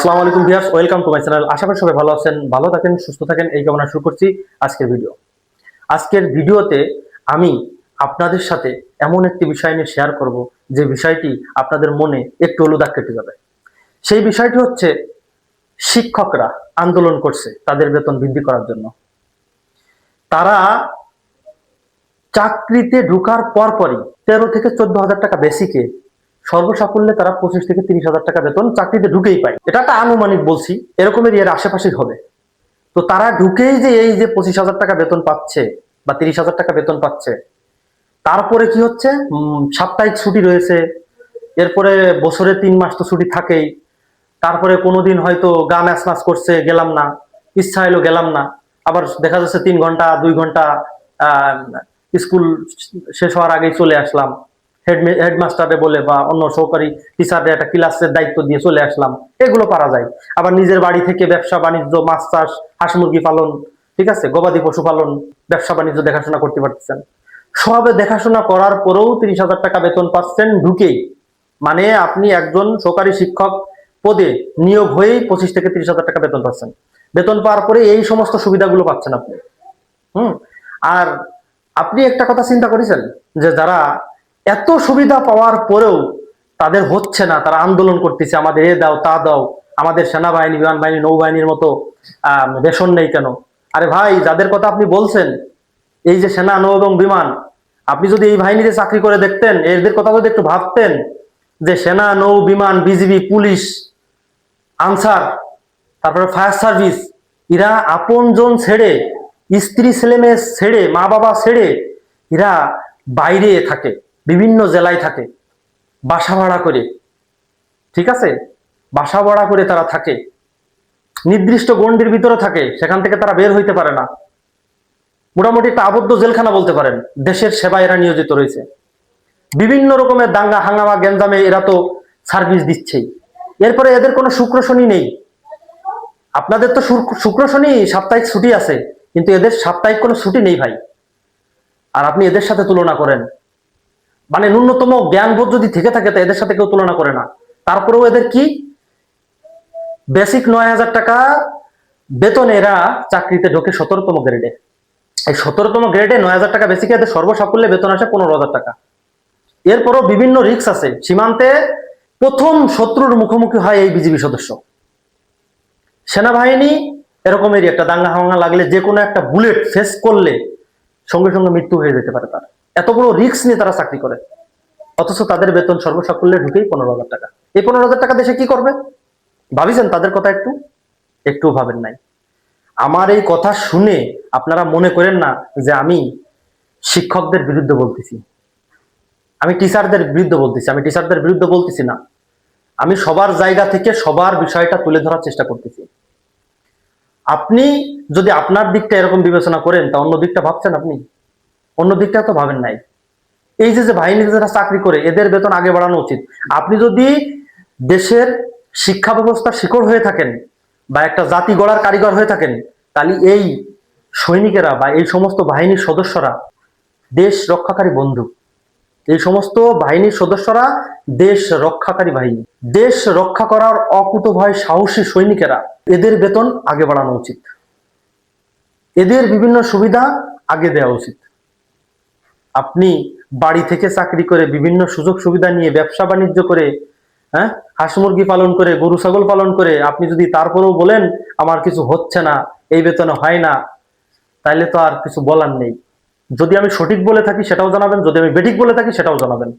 আসসালামু আলাইকুম viewers, welcome to my channel. আশা করি সবাই ভালো আছেন, ভালো থাকেন, সুস্থ থাকেন। এই কামনা শুরু করছি আজকের ভিডিও। আজকের ভিডিওতে আমি আপনাদের সাথে এমন একটি বিষয় নিয়ে শেয়ার করব, যে বিষয়টি আপনাদের মনে একটু হলুদ কেটে যাবে। সেই বিষয়টি হচ্ছে, শিক্ষকরা আন্দোলন করছে তাদের বেতন বৃদ্ধি করার জন্য। তারা চাকরিতে ঢুকার পরপরই তেরো থেকে চোদ্দ হাজার টাকা বেসিকে সর্বসাকুল্যে তারা পঁচিশ থেকে তিরিশ হাজার টাকা বেতন চাকরিতে ঢুকেই পায়। এটা একটা আনুমানিক বলছি এরকমের এর আশেপাশেই হবে। তো তারা ঢুকেই যে এই যে পঁচিশ হাজার টাকা বেতন পাচ্ছে বা তিরিশ হাজার টাকা বেতন পাচ্ছে, তারপরে কি হচ্ছে? সাপ্তাহিক ছুটি রয়েছে, এরপরে বছরে তিন মাস তো ছুটি থাকেই, তারপরে কোনোদিন হয়তো গা ম্যাচ ম্যাচ করছে, গেলাম না, ইচ্ছা এলো গেলাম না, আবার দেখা যাচ্ছে তিন ঘণ্টা, দুই ঘণ্টা স্কুল শেষ হওয়ার আগেই চলে আসলাম। হেড হেডমাস্টারে বলে বা অন্য সহকারী টিচারদের একটা ক্লাসের দায়িত্ব দিয়ে চলে আসলাম। এগুলো পারা যায়। আবার নিজের বাড়ি থেকে ব্যবসা, বাণিজ্য, মাছ চাষ, হাঁস মুরগি পালন, ঠিক আছে? গবাদি পশু পালন, ব্যবসা, বাণিজ্য দেখাশোনা করতে পারতেছেন। সবে দেখাশোনা করার পরেও তিরিশ হাজার টাকা বেতন পাচ্ছেন ঢুকেই। মানে আপনি একজন সরকারি শিক্ষক পদে নিয়োগ হয়েই পঁচিশ থেকে তিরিশ হাজার টাকা বেতন পাচ্ছেন। বেতন পাওয়ার পরে এই সমস্ত সুবিধাগুলো পাচ্ছেন আপনি। হুম? আর আপনি একটা কথা চিন্তা করেছেন যে যারা এত সুবিধা পাওয়ার পরেও তাদের হচ্ছে না, তারা আন্দোলন করতেছে, আমাদের এ দাও, তা দাও, আমাদের সেনাবাহিনী বিমান বাহিনী নৌবাহিনীর মতো রেশন নেই কেন? আরে ভাই, যাদের কথা আপনি বলছেন, এই যে সেনা, নৌ এবং বিমান, আপনি যদি এই বাহিনীতে চাকরি করে দেখতেন, এদের কথা যদি একটু ভাবতেন, যে সেনা, নৌ, বিমান, বিজিবি, পুলিশ, আনসার, তারপরে ফায়ার সার্ভিস, এরা আপনজন ছেড়ে, স্ত্রী ছেলে মেয়ে ছেড়ে মা বাবা ছেড়ে, এরা বাইরে থাকে। বিভিন্ন জেলায় থাকে। বাসা ভাড়া করে। ঠিক আছে? বাসা ভাড়া করে তারা থাকে। নির্দিষ্ট গণ্ডির ভিতরে থাকে, সেখান থেকে তারা বের হইতে পারে না। মোটামুটি একটা আবদ্ধ জেলখানা বলতে পারেন। দেশের সেবায় এরা নিয়োজিত রয়েছে। বিভিন্ন রকমের দাঙ্গা, হাঙ্গামা, গ্যাঞ্জামে এরা তো সার্ভিস দিচ্ছেই। এরপরে এদের কোনো শুক্র শনি নেই। আপনাদের তো শুক্র শনি সাপ্তাহিক ছুটি আছে, কিন্তু এদের সাপ্তাহিক কোনো ছুটি নেই ভাই। আর আপনি এদের সাথে তুলনা করেন। মানে ন্যূনতম জ্ঞানবোধ যদি থেকে থাকে, তো এদের সাথে কেউ তুলনা করে না। তারপরেও এদের কি? বেসিক নয় হাজার টাকা বেতন এরা চাকরিতে ঢোকে সতেরোতম গ্রেডে। এই সতেরোতম গ্রেডে নয় হাজার টাকা বেসিকে এদের সর্বসাকুল্যে বেতন আসে পনেরো হাজার টাকা। এরপরও বিভিন্ন রিক্স আছে। সীমান্তে প্রথম শত্রুর মুখোমুখি হয় এই বিজিবি সদস্য। সেনাবাহিনী এরকমেরই একটা দাঙ্গা হাঙ্গা লাগলে যে কোনো একটা বুলেট ফেস করলে সঙ্গে সঙ্গে মৃত্যু হয়ে যেতে পারে তার। এত বড় রিক্স নিয়ে তারা চাকরি করে। অথচ তাদের বেতন সর্বসাকুল্যে ঢুকেই পনেরো হাজার টাকা। এই পনেরো হাজার টাকা দেশে কি করবে? ভাবিছেন তাদের কথা একটু? একটু ভাবেন নাই। আমার এই কথা শুনে আপনারা মনে করেন না যে আমি শিক্ষকদের বিরুদ্ধে বলতেছি। আমি টিচারদের বিরুদ্ধে বলতেছি। আমি টিচারদের বিরুদ্ধে বলতেছি না। আমি সবার জায়গা থেকে সবার বিষয়টা তুলে ধরার চেষ্টা করতেছি। আপনি যদি আপনার দিকটা এরকম বিবেচনা করেন, তা অন্য দিকটা ভাবছেন আপনি? অন্য দিকটা তো ভাবেন নাই। এই যে যে বাহিনীতে যারা চাকরি করে, এদের বেতন আগে বাড়ানো উচিত। আপনি যদি দেশের শিক্ষা ব্যবস্থা শিকড় হয়ে থাকেন বা একটা জাতি গড়ার কারিগর হয়ে থাকেন, তাহলে এই সৈনিকেরা বা এই সমস্ত বাহিনীর সদস্যরা দেশ রক্ষাকারী বন্ধু। এই সমস্ত বাহিনীর সদস্যরা দেশ রক্ষাকারী বাহিনী। দেশ রক্ষা করার অকুত ভয় সাহসী সৈনিকেরা এদের বেতন আগে বাড়ানো উচিত। এদের বিভিন্ন সুবিধা আগে দেওয়া উচিত। আপনি বাড়ি থেকে চাকরি করে বিভিন্ন সুযোগ সুবিধা নিয়ে ব্যবসা বাণিজ্য করে হ্যাঁ হাঁস মুরগি পালন করে, গরু, ছাগল পালন করে, আপনি যদি তারপরেও বলেন, আমার কিছু হচ্ছে না, এই বেতনে হয় না, তাইলে তো আর কিছু বলার নেই। যদি আমি সঠিক বলে থাকি, সেটাও জানাবেন। যদি আমি বেঠিক বলে থাকি, সেটাও জানাবেন।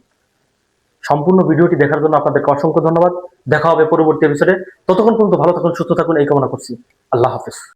সম্পূর্ণ ভিডিওটি দেখার জন্য আপনাদেরকে অসংখ্য ধন্যবাদ। দেখা হবে পরবর্তী এপিসোডে ততক্ষণ পর্যন্ত ভালো থাকুন, সুস্থ থাকুন, এই কামনা করছি। আল্লাহ হাফেজ।